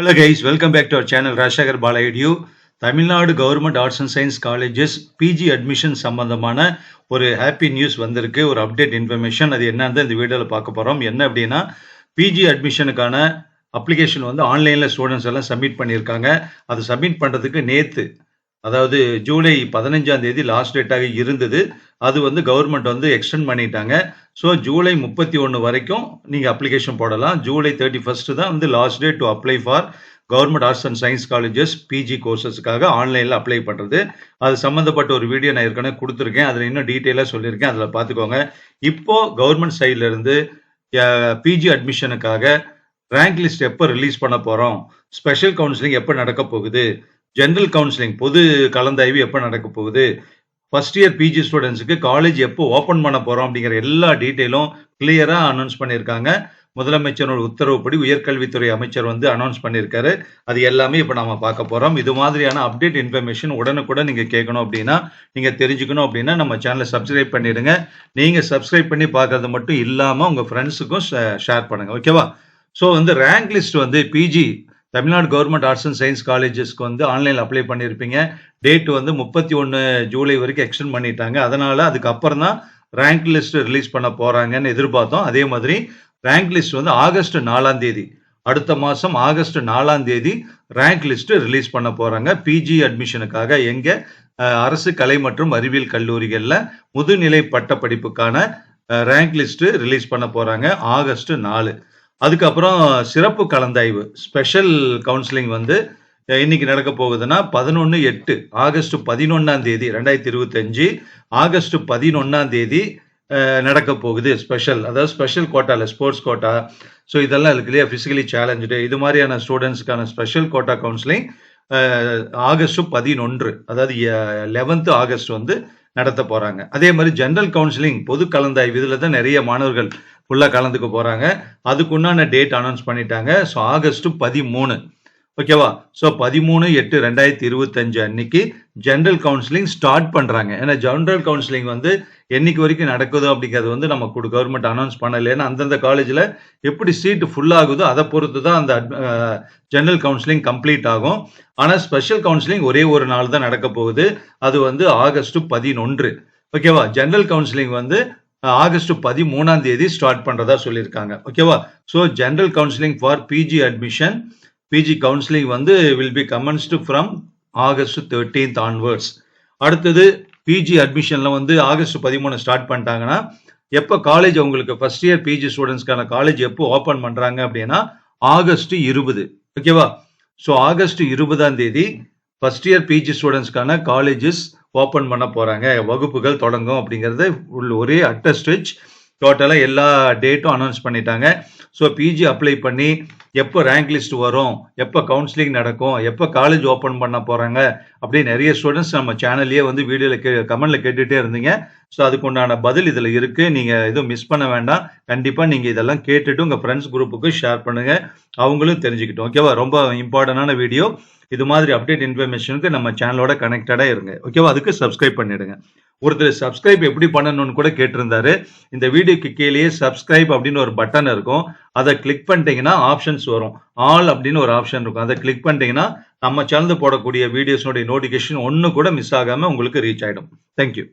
Hello guys welcome back to our channel Rajasekar பாலாயிடியூ Tamil Nadu government arts and science colleges PG admission சம்பந்தமான ஒரு happy news வந்திருக்கு. ஒரு update information அது என்னன்னு இந்த வீடியோவில் பார்க்க போகிறோம் என்ன அப்படின்னா பிஜி அட்மிஷனுக்கான அப்ளிகேஷன் வந்து ஆன்லைனில் ஸ்டூடெண்ட்ஸ் எல்லாம் சப்மிட் பண்ணியிருக்காங்க. அது சப்மிட் பண்ணுறதுக்கு நேற்று அதாவது ஜூலை பதினஞ்சாம் தேதி லாஸ்ட் டேட்டாக இருந்தது. அது வந்து கவர்மெண்ட் வந்து எக்ஸ்டெண்ட் பண்ணிட்டாங்க. ஸோ ஜூலை முப்பத்தி ஒன்று வரைக்கும் நீங்கள் அப்ளிகேஷன் போடலாம். ஜூலை தேர்ட்டி ஃபர்ஸ்ட் தான் வந்து last day to apply for government arts and science colleges PG கோர்சஸ்க்காக ஆன்லைனில் அப்ளை பண்ணுறது அது சம்மந்தப்பட்ட ஒரு வீடியோ நான் ஏற்கனவே கொடுத்துருக்கேன். அதில் இன்னும் டீட்டெயிலாக சொல்லியிருக்கேன். அதில் பார்த்துக்கோங்க. இப்போ கவர்மெண்ட் சைட்லேருந்து பிஜி அட்மிஷனுக்காக ரேங்க் லிஸ்ட் எப்போ ரிலீஸ் பண்ண போகிறோம் ஸ்பெஷல் கவுன்சிலிங் எப்போ நடக்க போகுது? ஜென்ரல் கவுன்சிலிங் பொது கலந்தாய்வு எப்போ நடக்க போகுது? ஃபர்ஸ்ட் இயர் பிஜி ஸ்டூடெண்ட்ஸுக்கு காலேஜ் எப்போ ஓப்பன் பண்ண போகிறோம் அப்படிங்கிற எல்லா டீட்டெயிலும் கிளியராக அனௌன்ஸ் பண்ணியிருக்காங்க. முதலமைச்சரோட உத்தரவுப்படி உயர்கல்வித்துறை அமைச்சர் வந்து அனௌன்ஸ் பண்ணியிருக்காரு. அது எல்லாமே இப்போ நாம பார்க்க போகிறோம் இது மாதிரியான அப்டேட் இன்ஃபர்மேஷன் உடனுக்குடன் நீங்கள் கேட்கணும் அப்படின்னா நீங்கள் தெரிஞ்சுக்கணும் அப்படின்னா நம்ம சேனலை சப்ஸ்கிரைப் பண்ணிடுங்க. நீங்கள் சப்ஸ்கிரைப் பண்ணி பார்க்கறது மட்டும் இல்லாமல் உங்கள் ஃப்ரெண்ட்ஸுக்கும் ஷேர் பண்ணுங்க. ஓகேவா ஸோ வந்து ரேங்க் லிஸ்ட் வந்து PG Tamil Nadu government arts and science காலேஜஸ்க்கு வந்து ஆன்லைனில் அப்ளை பண்ணியிருப்பீங்க. டேட் வந்து முப்பத்தி ஒன்று ஜூலை வரைக்கும் எக்ஸ்டெண்ட் பண்ணிட்டாங்க. அதனால அதுக்கப்புறம் தான் ரேங்க் லிஸ்ட் ரிலீஸ் பண்ண போறாங்கன்னு எதிர்பார்த்தோம். அதே மாதிரி ரேங்க் லிஸ்ட் வந்து ஆகஸ்ட் நாலாம் தேதி அடுத்த மாதம் ஆகஸ்ட் நாலாம் தேதி ரேங்க் லிஸ்ட் ரிலீஸ் பண்ண போறாங்க. பிஜி அட்மிஷனுக்காக எங்க அரசு கலை மற்றும் அறிவியல் கல்லூரிகளில் முதுநிலை பட்ட படிப்புக்கான ரேங்க் லிஸ்ட் ரிலீஸ் பண்ண போறாங்க. ஆகஸ்ட் நாலு. அதுக்கப்புறம் சிறப்பு கலந்தாய்வு ஸ்பெஷல் கவுன்சிலிங் வந்து இன்னைக்கு நடக்க போகுதுன்னா பதினொன்று எட்டு ஆகஸ்ட் பதினொன்னாம் தேதி ரெண்டாயிரத்தி இருபத்தஞ்சு ஆகஸ்ட் பதினொன்னாம் தேதி நடக்க போகுது ஸ்பெஷல் அதாவது ஸ்பெஷல் கோட்டாவில் ஸ்போர்ட்ஸ் கோட்டா ஸோ இதெல்லாம் இருக்கு இல்லையா? ஃபிசிக்கலி சேலஞ்சு இது மாதிரியான ஸ்டூடெண்ட்ஸ்க்கான ஸ்பெஷல் கோட்டா கவுன்சிலிங் ஆகஸ்ட் பதினொன்று அதாவது லெவன்த்து ஆகஸ்ட் வந்து நடத்த போகிறாங்க அதே மாதிரி ஜென்ரல் கவுன்சிலிங் பொது கலந்தாய்வு இதில் தான் நிறைய மாணவர்கள் ஃபுல்லாக கலந்துக்க போகிறாங்க அதுக்குண்டான டேட் அனௌன்ஸ் பண்ணிட்டாங்க. ஸோ ஆகஸ்ட் பதிமூணு. ஓகேவா ஸோ பதிமூணு எட்டு ரெண்டாயிரத்தி இருபத்தஞ்சு அன்னைக்கு ஜென்ரல் கவுன்சிலிங் ஸ்டார்ட் பண்ணுறாங்க ஏன்னா ஜென்ரல் கவுன்சிலிங் வந்து என்னைக்கு வரைக்கும் நடக்குதோ அப்படிங்கிறது வந்து நம்ம கவர்மெண்ட் அனௌன்ஸ் பண்ணல. ஏன்னா அந்தந்த காலேஜில் எப்படி சீட்டு ஃபுல்லாகுதோ அதை பொறுத்து தான் அந்த ஜென்ரல் கவுன்சிலிங் கம்ப்ளீட் ஆகும். ஆனால் ஸ்பெஷல் கவுன்சிலிங் ஒரே ஒரு நாள் தான் நடக்க போகுது. அது வந்து ஆகஸ்ட் பதினொன்று. ஓகேவா ஜென்ரல் கவுன்சிலிங் வந்து ஆகஸ்ட் பதிமூணாம் தேதி ஸ்டார்ட் பண்றதா சொல்லியிருக்காங்க. ஓகேவா so general counselling for PG admission PG counselling வந்து will be commenced from August thirteenth onwards அடுத்தது பிஜி அட்மிஷன்ல வந்து ஆகஸ்ட் பதிமூணு ஸ்டார்ட் பண்ணிட்டாங்கன்னா எப்போ காலேஜ் உங்களுக்கு ஃபர்ஸ்ட் இயர் பிஜி ஸ்டூடெண்ட்ஸ்க்கான காலேஜ் எப்போ ஓப்பன் பண்றாங்க அப்படின்னா ஆகஸ்ட் இருபது. ஓகேவா ஸோ ஆகஸ்ட் இருபதாம் தேதி ஃபர்ஸ்ட் இயர் பிஜி ஸ்டூடெண்ட்ஸ்க்கான காலேஜஸ் ஓப்பன் பண்ண போகிறாங்க வகுப்புகள் தொடங்கும் அப்படிங்கிறது ஒரே அட்ட ஸ்டிச் டோட்டலாக எல்லா டேட்டும் அனௌன்ஸ் பண்ணிட்டாங்க. ஸோ பிஜி அப்ளை பண்ணி எப்போ ரேங்க் லிஸ்ட் வரும் எப்போ கவுன்சிலிங் நடக்கும் எப்போ காலேஜ் ஓப்பன் பண்ண போகிறாங்க அப்படி நிறைய ஸ்டூடெண்ட்ஸ் நம்ம சேனல்லையே வந்து வீடியோவில் கே கமெண்டில் கேட்டுகிட்டே இருந்தீங்க. ஸோ அதுக்கு உண்டான பதில் இதில் இருக்குது நீங்கள் எதுவும் மிஸ் பண்ண வேண்டாம். கண்டிப்பாக நீங்கள் இதெல்லாம் கேட்டுட்டு உங்கள் ஃப்ரெண்ட்ஸ் குரூப்புக்கு ஷேர் பண்ணுங்கள் அவங்களும் தெரிஞ்சுக்கிட்டோம் ஓகேவா ரொம்ப இம்பார்ட்டண்டான வீடியோ இது மாதிரி அப்டேட் இன்ஃபர்மேஷனுக்கு நம்ம சேனலோட கனெக்டடாக இருங்க. ஓகேவா அதுக்கு சப்ஸ்கிரைப் பண்ணிடுங்க. ஒருத்தர் சப்ஸ்கிரைப் எப்படி பண்ணணும்னு கூட கேட்டிருந்தாரு. இந்த வீடியோக்கு கீழேயே சப்ஸ்கிரைப் அப்படின்னு ஒரு பட்டன் இருக்கும். அதை கிளிக் பண்ணிட்டீங்கன்னா ஆப்ஷன்ஸ் வரும். ஆல் அப்படின்னு ஒரு ஆப்ஷன் இருக்கும். அதை கிளிக் பண்ணிட்டீங்கன்னா நம்ம சேனல் போடக்கூடிய வீடியோஸ்னுடைய நோட்டிஃபிகேஷன் ஒன்று கூட மிஸ் ஆகாமல் உங்களுக்கு ரீச் ஆகிடும் தேங்க்யூ